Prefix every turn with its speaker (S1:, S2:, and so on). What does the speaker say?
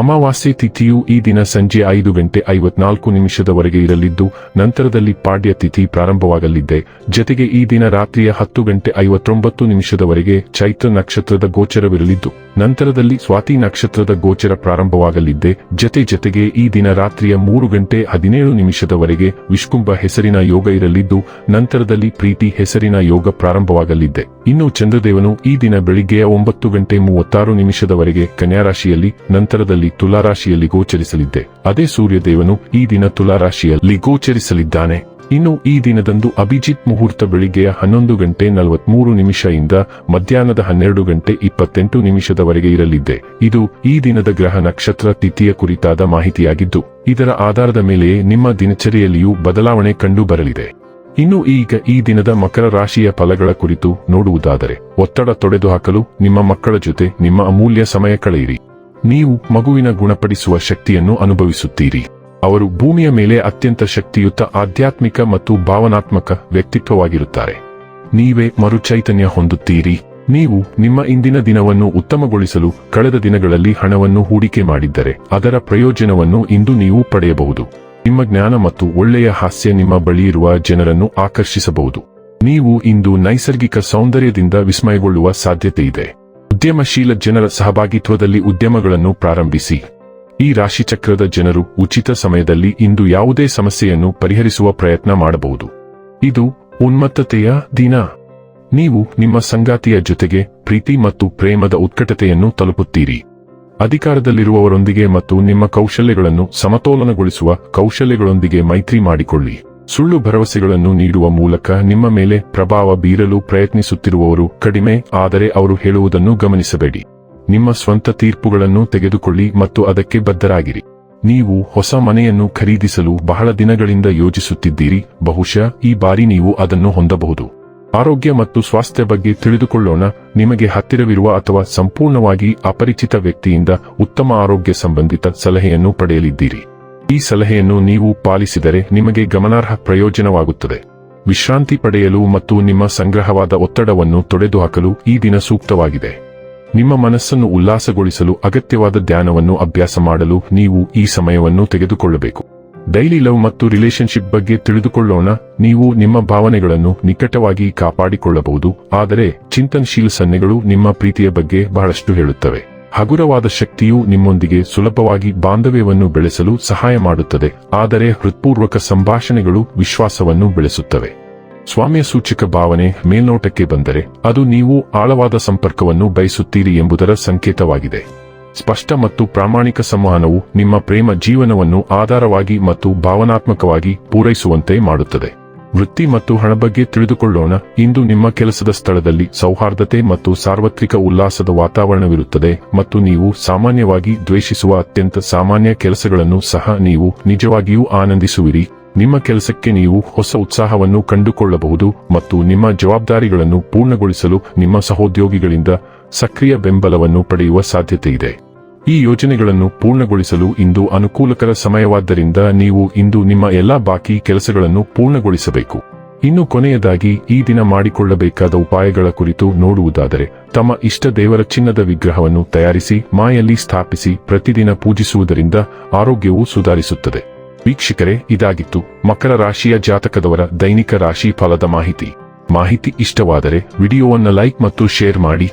S1: ಅಮಾವಾಸ್ಯೆ ತಿಥಿಯು ಈ ದಿನ ಸಂಜೆ ಐದು ಗಂಟೆ ಐವತ್ನಾಲ್ಕು ನಿಮಿಷದವರೆಗೆ ಇರಲಿದ್ದು, ನಂತರದಲ್ಲಿ ಪಾಡ್ಯ ತಿಥಿ ಪ್ರಾರಂಭವಾಗಲಿದೆ. ಜತೆಗೆ ಈ ದಿನ ರಾತ್ರಿಯ ಹತ್ತು ಗಂಟೆ ಐವತ್ತೊಂಬತ್ತು ನಿಮಿಷದವರೆಗೆ ಚೈತ್ರ ನಕ್ಷತ್ರದ ಗೋಚರವಿರಲಿದ್ದು, ನಂತರದಲ್ಲಿ ಸ್ವಾತಿ ನಕ್ಷತ್ರದ ಗೋಚರ ಪ್ರಾರಂಭವಾಗಲಿದ್ದೆ ಜತೆ ಜತೆಗೆ ಈ ದಿನ ರಾತ್ರಿಯ ಮೂರು ಗಂಟೆ ಹದಿನೇಳು ನಿಮಿಷದವರೆಗೆ ವಿಷ್ಕುಂಭ ಹೆಸರಿನ ಯೋಗ ಇರಲಿದ್ದು, ನಂತರದಲ್ಲಿ ಪ್ರೀತಿ ಹೆಸರಿನ ಯೋಗ ಪ್ರಾರಂಭವಾಗಲಿದ್ದೆ ಇನ್ನು ಚಂದ್ರದೇವನು ಈ ದಿನ ಬೆಳಿಗ್ಗೆಯ ಒಂಬತ್ತು ಗಂಟೆ ಮೂವತ್ತಾರು ನಿಮಿಷದವರೆಗೆ ಕನ್ಯಾ ರಾಶಿಯಲ್ಲಿ ನಂತರದಲ್ಲಿ ತುಲಾರಾಶಿಯಲ್ಲಿ ಗೋಚರಿಸಲಿದ್ದೆ. ಅದೇ ಸೂರ್ಯದೇವನು ಈ ದಿನ ತುಲಾರಾಶಿಯಲ್ಲಿ ಗೋಚರಿಸಲಿದ್ದಾನೆ. ಇನ್ನು ಈ ದಿನದಂದು ಅಭಿಜಿತ್ ಮುಹೂರ್ತ ಬೆಳಿಗ್ಗೆಯ ಹನ್ನೊಂದು ಗಂಟೆ ನಲವತ್ಮೂರು ನಿಮಿಷದಿಂದ ಮಧ್ಯಾಹ್ನದ ಹನ್ನೆರಡು ಗಂಟೆ ಇಪ್ಪತ್ತೆಂಟು ನಿಮಿಷದವರೆಗೆ ಇರಲಿದೆ ಇದು ಈ ದಿನದ ಗ್ರಹ ನಕ್ಷತ್ರ ತಿಥಿಯ ಕುರಿತಾದ ಮಾಹಿತಿಯಾಗಿದ್ದು, ಇದರ ಆಧಾರದ ಮೇಲೆಯೇ ನಿಮ್ಮ ದಿನಚರಿಯಲ್ಲಿಯೂ ಬದಲಾವಣೆ ಕಂಡು ಬರಲಿದೆ ಇನ್ನು ಈಗ ಈ ದಿನದ ಮಕರ ರಾಶಿಯ ಫಲಗಳ ಕುರಿತು ನೋಡುವುದಾದರೆ, ಒತ್ತಡ ತೊಡೆದುಹಾಕಲು ನಿಮ್ಮ ಮಕ್ಕಳ ಜೊತೆ ನಿಮ್ಮ ಅಮೂಲ್ಯ ಸಮಯ ಕಳೆಯಿರಿ. ನೀವು ಮಗುವಿನ ಗುಣಪಡಿಸುವ ಶಕ್ತಿಯನ್ನು ಅನುಭವಿಸುತ್ತೀರಿ. ಅವರು ಭೂಮಿಯ ಮೇಲೆ ಅತ್ಯಂತ ಶಕ್ತಿಯುತ ಆಧ್ಯಾತ್ಮಿಕ ಮತ್ತು ಭಾವನಾತ್ಮಕ ವ್ಯಕ್ತಿತ್ವವಾಗಿರುತ್ತಾರೆ. ನೀವೇ ಮರುಚೈತನ್ಯ ಹೊಂದುತ್ತೀರಿ. ನೀವು ನಿಮ್ಮ ಇಂದಿನ ದಿನವನ್ನು ಉತ್ತಮಗೊಳಿಸಲು ಕಳೆದ ದಿನಗಳಲ್ಲಿ ಹಣವನ್ನು ಹೂಡಿಕೆ ಮಾಡಿದ್ದರೆ ಅದರ ಪ್ರಯೋಜನವನ್ನು ಇಂದು ನೀವು ಪಡೆಯಬಹುದು. ನಿಮ್ಮ ಜ್ಞಾನ ಮತ್ತು ಒಳ್ಳೆಯ ಹಾಸ್ಯ ನಿಮ್ಮ ಬಳಿಯಿರುವ ಜನರನ್ನು ಆಕರ್ಷಿಸಬಹುದು. ನೀವು ಇಂದು ನೈಸರ್ಗಿಕ ಸೌಂದರ್ಯದಿಂದ ವಿಸ್ಮಯಗೊಳ್ಳುವ ಸಾಧ್ಯತೆ ಇದೆ ಉದ್ಯಮಶೀಲ ಜನರ ಸಹಭಾಗಿತ್ವದಲ್ಲಿ ಉದ್ಯಮಗಳನ್ನು ಪ್ರಾರಂಭಿಸಿ. ಈ ರಾಶಿಚಕ್ರದ ಜನರು ಉಚಿತ ಸಮಯದಲ್ಲಿ ಇಂದು ಯಾವುದೇ ಸಮಸ್ಯೆಯನ್ನು ಪರಿಹರಿಸುವ ಪ್ರಯತ್ನ ಮಾಡಬಹುದು. ಇದು ಉನ್ಮತ್ತತೆಯ ದಿನ. ನೀವು ನಿಮ್ಮ ಸಂಗಾತಿಯ ಜೊತೆಗೆ ಪ್ರೀತಿ ಮತ್ತು ಪ್ರೇಮದ ಉತ್ಕಟತೆಯನ್ನು ತಲುಪುತ್ತೀರಿ. ಅಧಿಕಾರದಲ್ಲಿರುವವರೊಂದಿಗೆ ಮತ್ತು ನಿಮ್ಮ ಕೌಶಲ್ಯಗಳನ್ನು ಸಮತೋಲನಗೊಳಿಸುವ ಕೌಶಲ್ಯಗಳೊಂದಿಗೆ ಮೈತ್ರಿ ಮಾಡಿಕೊಳ್ಳಿ. ಸುಳ್ಳು ಭರವಸೆಗಳನ್ನು ನೀಡುವ ಮೂಲಕ ನಿಮ್ಮ ಮೇಲೆ ಪ್ರಭಾವ ಬೀರಲು ಪ್ರಯತ್ನಿಸುತ್ತಿರುವವರು ಕಡಿಮೆ, ಆದರೆ ಅವರು ಹೇಳುವುದನ್ನು ಗಮನಿಸಬೇಡಿ. ನಿಮ್ಮ ಸ್ವಂತ ತೀರ್ಪುಗಳನ್ನು ತೆಗೆದುಕೊಳ್ಳಿ ಮತ್ತು ಅದಕ್ಕೆ ಬದ್ಧರಾಗಿರಿ. ನೀವು ಹೊಸ ಮನೆಯನ್ನು ಖರೀದಿಸಲು ಬಹಳ ದಿನಗಳಿಂದ ಯೋಜಿಸುತ್ತಿದ್ದೀರಿ ಬಹುಶಃ ಈ ಬಾರಿ ನೀವು ಅದನ್ನು ಹೊಂದಬಹುದು. ಆರೋಗ್ಯ ಮತ್ತು ಸ್ವಾಸ್ಥ್ಯ ಬಗ್ಗೆ ತಿಳಿದುಕೊಳ್ಳೋಣ, ನಿಮಗೆ ಹತ್ತಿರವಿರುವ ಅಥವಾ ಸಂಪೂರ್ಣವಾಗಿ ಅಪರಿಚಿತ ವ್ಯಕ್ತಿಯಿಂದ ಉತ್ತಮ ಆರೋಗ್ಯ ಸಂಬಂಧಿತ ಸಲಹೆಯನ್ನು ಪಡೆಯಲಿದ್ದೀರಿ. ಈ ಸಲಹೆಯನ್ನು ನೀವು ಪಾಲಿಸಿದರೆ ನಿಮಗೆ ಗಮನಾರ್ಹ ಪ್ರಯೋಜನವಾಗುತ್ತದೆ. ವಿಶ್ರಾಂತಿ ಪಡೆಯಲು ಮತ್ತು ನಿಮ್ಮ ಸಂಗ್ರಹವಾದ ಒತ್ತಡವನ್ನು ತೊಡೆದುಹಾಕಲು ಈ ದಿನ ಸೂಕ್ತವಾಗಿದೆ. ನಿಮ್ಮ ಮನಸ್ಸನ್ನು ಉಲ್ಲಾಸಗೊಳಿಸಲು ಅಗತ್ಯವಾದ ಧ್ಯಾನವನ್ನು ಅಭ್ಯಾಸ ಮಾಡಲು ನೀವು ಈ ಸಮಯವನ್ನು ತೆಗೆದುಕೊಳ್ಳಬೇಕು. ಡೈಲಿ ಲವ್ ಮತ್ತು ರಿಲೇಶನ್ಶಿಪ್ ಬಗ್ಗೆ ತಿಳಿದುಕೊಳ್ಳೋಣ. ನೀವು ನಿಮ್ಮ ಭಾವನೆಗಳನ್ನು ನಿಕಟವಾಗಿ ಕಾಪಾಡಿಕೊಳ್ಳಬಹುದು. ಆದರೆ ಚಿಂತನಶೀಲ ಸನ್ನೆಗಳು ನಿಮ್ಮ ಪ್ರೀತಿಯ ಬಗ್ಗೆ ಬಹಳಷ್ಟು ಹೇಳುತ್ತವೆ. ಹಗುರವಾದ ಶಕ್ತಿಯು ನಿಮ್ಮೊಂದಿಗೆ ಸುಲಭವಾಗಿ ಬಾಂಧವ್ಯವನ್ನು ಬೆಳೆಸಲು ಸಹಾಯ ಮಾಡುತ್ತದೆ. ಆದರೆ ಹೃತ್ಪೂರ್ವಕ ಸಂಭಾಷಣೆಗಳು ವಿಶ್ವಾಸವನ್ನು ಬೆಳೆಸುತ್ತವೆ. ಸ್ವಾಮ್ಯ ಸೂಚಕ ಭಾವನೆ ಮೇಲ್ನೋಟಕ್ಕೆ ಬಂದರೆ ಅದು ನೀವು ಆಳವಾದ ಸಂಪರ್ಕವನ್ನು ಬಯಸುತ್ತೀರಿ ಎಂಬುದರ ಸಂಕೇತವಾಗಿದೆ. ಸ್ಪಷ್ಟ ಮತ್ತು ಪ್ರಾಮಾಣಿಕ ಸಂವಹನವು ನಿಮ್ಮ ಪ್ರೇಮ ಜೀವನವನ್ನು ಆಧಾರವಾಗಿ ಮತ್ತು ಭಾವನಾತ್ಮಕವಾಗಿ ಪೂರೈಸುವಂತೆ ಮಾಡುತ್ತದೆ. ವೃತ್ತಿ ಮತ್ತು ಹಣ ಬಗ್ಗೆ ತಿಳಿದುಕೊಳ್ಳೋಣ. ಇಂದು ನಿಮ್ಮ ಕೆಲಸದ ಸ್ಥಳದಲ್ಲಿ ಸೌಹಾರ್ದತೆ ಮತ್ತು ಸಾರ್ವತ್ರಿಕ ಉಲ್ಲಾಸದ ವಾತಾವರಣವಿರುತ್ತದೆ ಮತ್ತು ನೀವು ಸಾಮಾನ್ಯವಾಗಿ ದ್ವೇಷಿಸುವ ಅತ್ಯಂತ ಸಾಮಾನ್ಯ ಕೆಲಸಗಳನ್ನು ಸಹ ನೀವು ನಿಜವಾಗಿಯೂ ಆನಂದಿಸುವಿರಿ. ನಿಮ್ಮ ಕೆಲಸಕ್ಕೆ ನೀವು ಹೊಸ ಉತ್ಸಾಹವನ್ನು ಕಂಡುಕೊಳ್ಳಬಹುದು ಮತ್ತು ನಿಮ್ಮ ಜವಾಬ್ದಾರಿಗಳನ್ನು ಪೂರ್ಣಗೊಳಿಸಲು ನಿಮ್ಮ ಸಹೋದ್ಯೋಗಿಗಳಿಂದ ಸಕ್ರಿಯ ಬೆಂಬಲವನ್ನು ಪಡೆಯುವ ಸಾಧ್ಯತೆಯಿದೆ. ಈ ಯೋಜನೆಗಳನ್ನು ಪೂರ್ಣಗೊಳಿಸಲು ಇಂದು ಅನುಕೂಲಕರ ಸಮಯವಾದ್ದರಿಂದ ನೀವು ಇಂದು ನಿಮ್ಮ ಎಲ್ಲಾ ಬಾಕಿ ಕೆಲಸಗಳನ್ನು ಪೂರ್ಣಗೊಳಿಸಬೇಕು. ಇನ್ನು ಕೊನೆಯದಾಗಿ ಈ ದಿನ ಮಾಡಿಕೊಳ್ಳಬೇಕಾದ ಉಪಾಯಗಳ ಕುರಿತು ನೋಡುವುದಾದರೆ, ತಮ್ಮ ಇಷ್ಟ ದೇವರ ಚಿನ್ನದ ವಿಗ್ರಹವನ್ನು ತಯಾರಿಸಿ, ಮಾಯಲ್ಲಿ ಸ್ಥಾಪಿಸಿ, ಪ್ರತಿದಿನ ಪೂಜಿಸುವುದರಿಂದ ಆರೋಗ್ಯವು ಸುಧಾರಿಸುತ್ತದೆ. ವೀಕ್ಷಕರೇ, ಇದಾಗಿತ್ತು ಮಕರ ರಾಶಿಯ ಜಾತಕದವರ ದೈನಿಕ ರಾಶಿ ಫಲದ ಮಾಹಿತಿ. ಮಾಹಿತಿ ಇಷ್ಟವಾದರೆ ವಿಡಿಯೋವನ್ನು ಲೈಕ್ ಮತ್ತು ಶೇರ್ ಮಾಡಿ.